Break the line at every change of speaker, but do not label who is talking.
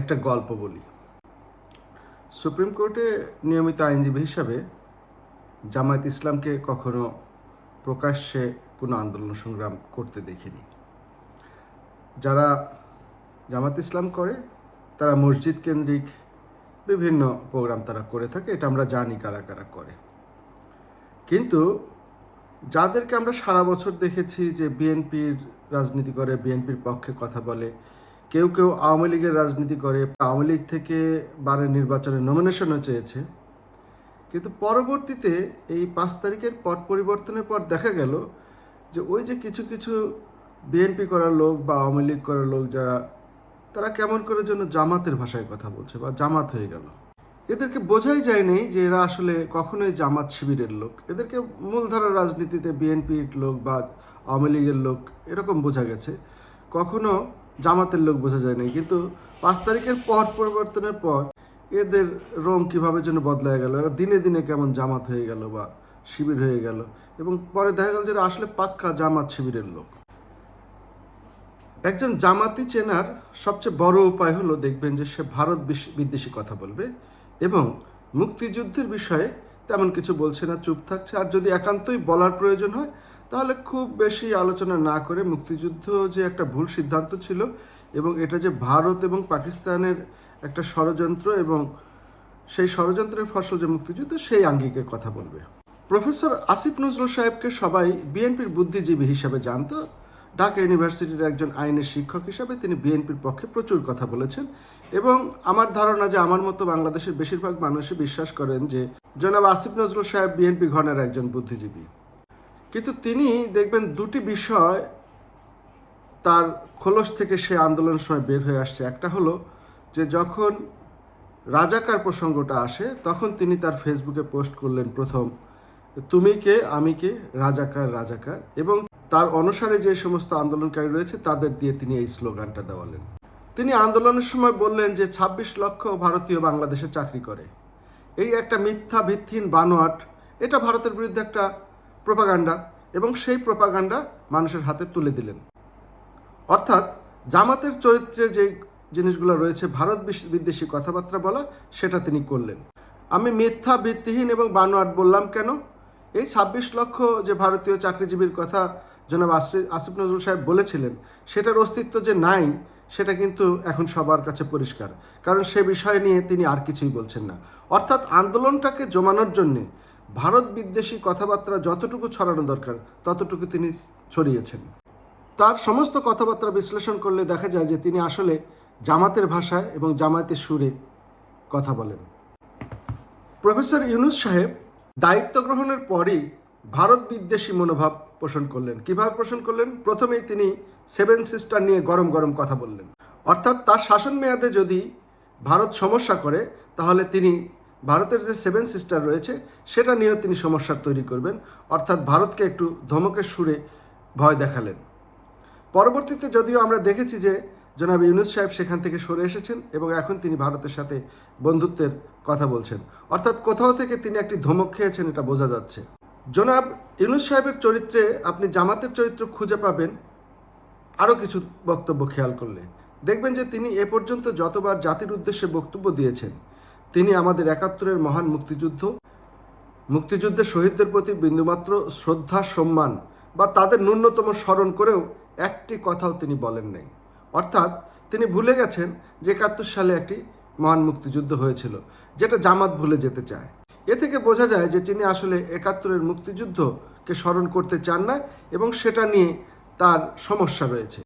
একটা গল্প বলি। সুপ্রিম কোর্টে নিয়মিত আইনজীবী হিসাবে জামায়াত ইসলামকে কখনো প্রকাশ্যে কোনো আন্দোলন সংগ্রাম করতে দেখিনি। যারা জামাত ইসলাম করে, তারা মসজিদ কেন্দ্রিক বিভিন্ন প্রোগ্রাম তারা করে থাকে, এটা আমরা জানি কারা কারা করে। কিন্তু যাদেরকে আমরা সারা বছর দেখেছি যে বিএনপির রাজনীতি করে, বিএনপির পক্ষে কথা বলে কেউ কেউ আওয়ামী লীগের রাজনীতি করে, আওয়ামী লীগ থেকে বারে নির্বাচনে নমিনেশনও চেয়েছে। কিন্তু পরবর্তীতে এই পাঁচ তারিখের পট পরিবর্তনের পর দেখা গেল যে ওই যে কিছু কিছু বিএনপি করার লোক বা আওয়ামী লীগ করার লোক যারা, তারা কেমন করে জন্য জামাতের ভাষায় কথা বলছে বা জামাত হয়ে গেল। এদেরকে বোঝাই যায়নি যে এরা আসলে কখনোই জামাত শিবিরের লোক। এদেরকে মূলধারার রাজনীতিতে বিএনপির লোক বা আওয়ামী লীগের লোক এরকম বোঝা গেছে। কখনো জামাতের লোক বোঝা যায়নি কিন্তু পাঁচ তারিখের পর পরিবর্তনের পর এদের রং কীভাবে যেন বদলায় গেল? এরা দিনে দিনে কেমন জামাত হয়ে গেল বা শিবির হয়ে গেল? এবং পরে দেখা গেল যে আসলে পাক্কা জামাত শিবিরের লোক। একজন জামাতি চেনার সবচেয়ে বড় উপায় হলো দেখবেন যে সে ভারত বিদ্বেষী কথা বলবে এবং মুক্তিযুদ্ধের বিষয়ে তেমন কিছু বলছে না, চুপ থাকছে। আর যদি একান্তই বলার প্রয়োজন হয় তাহলে খুব বেশি আলোচনা না করে মুক্তিযুদ্ধ যে একটা ভুল সিদ্ধান্ত ছিল এবং এটা যে ভারত এবং পাকিস্তানের একটা ষড়যন্ত্র এবং সেই ষড়যন্ত্রের ফসল যে মুক্তিযুদ্ধ, সেই আঙ্গিকের কথা বলবে। প্রফেসর আসিফ নজরুল সাহেবকে সবাই বিএনপির বুদ্ধিজীবী হিসাবে জানতো। ঢাকা ইউনিভার্সিটির একজন আইনের শিক্ষক হিসাবে তিনি বিএনপির পক্ষে প্রচুর কথা বলেছেন এবং আমার ধারণা যে আমার মতো বাংলাদেশের বেশিরভাগ মানুষই বিশ্বাস করেন যে জনাব আসিফ নজরুল সাহেব বিএনপি ঘনের একজন বুদ্ধিজীবী। কিন্তু তিনি দেখবেন দুটি বিষয় তার খোলস থেকে সে আন্দোলনের সময় বের হয়ে আসছে। একটা হলো যে যখন রাজাকার প্রসঙ্গটা আসে, তখন তিনি তার ফেসবুকে পোস্ট করলেন প্রথম, তুমি কে? আমি কে? রাজাকার রাজাকার। এবং তার অনুসারে যে সমস্ত আন্দোলনকারী রয়েছে, তাদের দিয়ে তিনি এই স্লোগানটা দেওয়ালেন। তিনি আন্দোলনের সময় বললেন যে ২৬ লক্ষ ভারতীয় বাংলাদেশে চাকরি করে। এই একটা মিথ্যা, ভিত্তিহীন বানোয়াট, এটা ভারতের বিরুদ্ধে একটা প্রপাগান্ডা এবং সেই প্রপাগান্ডা মানুষের হাতে তুলে দিলেন। অর্থাৎ জামাতের চরিত্রে যে জিনিসগুলো রয়েছে, ভারত বিদ্বেষী কথাবার্তা বলা, সেটা তিনি করলেন। আমি মিথ্যা, ভিত্তিহীন এবং বানোয়াট বললাম কেন? এই ছাব্বিশ লক্ষ যে ভারতীয় চাকরিজীবীর কথা জনাব আসি- আসিফ নজরুল সাহেব বলেছিলেন, সেটার অস্তিত্ব যে নাই, সেটা কিন্তু এখন সবার কাছে পরিষ্কার। কারণ সে বিষয় নিয়ে তিনি আর কিছুই বলছেন না। অর্থাৎ আন্দোলনটাকে জমানোর জন্যে ভারত বিদ্বেষী কথাবার্তা যতটুকু ছড়ানো দরকার, ততটুকু তিনি ছড়িয়েছেন। তার সমস্ত কথাবার্তা বিশ্লেষণ করলে দেখা যায় যে তিনি আসলে জামাতের ভাষায় এবং জামায়াতের সুরে কথা বলেন। প্রফেসর ইউনুস সাহেব দায়িত্ব গ্রহণের পরই ভারত বিদ্বেষী মনোভাব পোষণ করলেন। কীভাবে পোষণ করলেন? প্রথমেই তিনি সেভেন সিস্টার নিয়ে গরম গরম কথা বললেন। অর্থাৎ তার শাসন মেয়াদে যদি ভারত সমস্যা করে, তাহলে তিনি ভারতের যে সেভেন সিস্টার রয়েছে, সেটা নিয়েও তিনি সমস্যা তৈরি করবেন। অর্থাৎ ভারতকে একটু ধমকের সুরে ভয় দেখালেন। পরবর্তীতে যদিও আমরা দেখেছি যে জনাব ইউনুস সাহেব সেখান থেকে সরে এসেছেন এবং এখন তিনি ভারতের সাথে বন্ধুত্বের কথা বলছেন। অর্থাৎ কোথাও থেকে তিনি একটি ধমক খেয়েছেন, এটা বোঝা যাচ্ছে। জনাব ইউনুস সাহেবের চরিত্রে আপনি জামাতের চরিত্র খুঁজে পাবেন। আরও কিছু বক্তব্য খেয়াল করলে। দেখবেন যে তিনি এ পর্যন্ত যতবার জাতির উদ্দেশ্যে বক্তব্য দিয়েছেন তিনি আমাদের একাত্তরের মহান মুক্তিযুদ্ধ মুক্তিযুদ্ধের শহীদদের প্রতি বিন্দুমাত্র শ্রদ্ধা, সম্মান বা তাদের ন্যূনতম স্মরণ করেও একটি কথাও তিনি বলেন নাই। অর্থাৎ তিনি ভুলে গেছেন যে একাত্তর সালে একটি মহান মুক্তিযুদ্ধ হয়েছিল, যেটা জামাত ভুলে যেতে চায়। এ থেকে বোঝা যায় যে তিনি আসলে একাত্তরের মুক্তিযুদ্ধকে স্মরণ করতে চান না এবং সেটা নিয়ে তার সমস্যা রয়েছে।